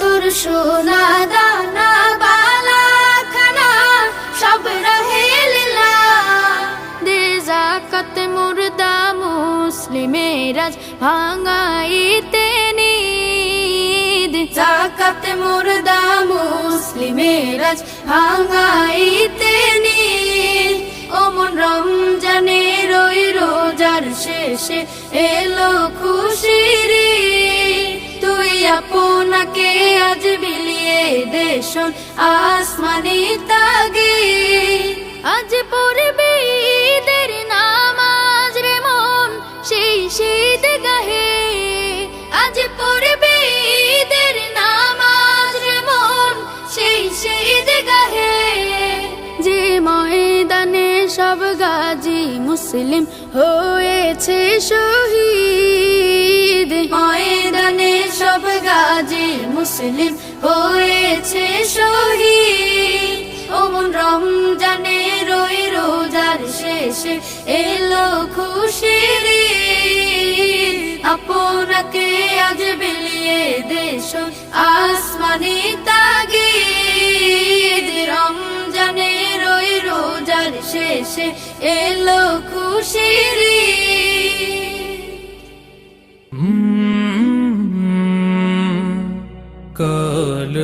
তোর সোনা দানা বালা খানা, সব রাহিল্লা দে জাকাত মুর্দা মুসলিমেরাজ ভাঙাইতে নিদ। জাকাত মুর্দা মুসলিমেরাজ ভাঙাইতে রোজার শেষে এলো খুশির আপনাকে আজ বিলিয়ে দেশন আসমানি তাগি। আজ পড়বে ঈদের নামাজ রে মন, সেই শীত গাহে। আজ পড়বে ঈদের নামাজ রে মন, সেই শীত গাহে। যে ময়দানে সব গাজী মুসলিম হয়েছে শহীদ মুসলিম হয়েছে শহীদ। ওমন রমজানে রই রোজার শেষে এলো ঈদ। আপনাকে আজ বিলিয়ে দেশ আসমানি তাগিদ। রমজানের ওই রোজার শেষে এলো খুশির কাল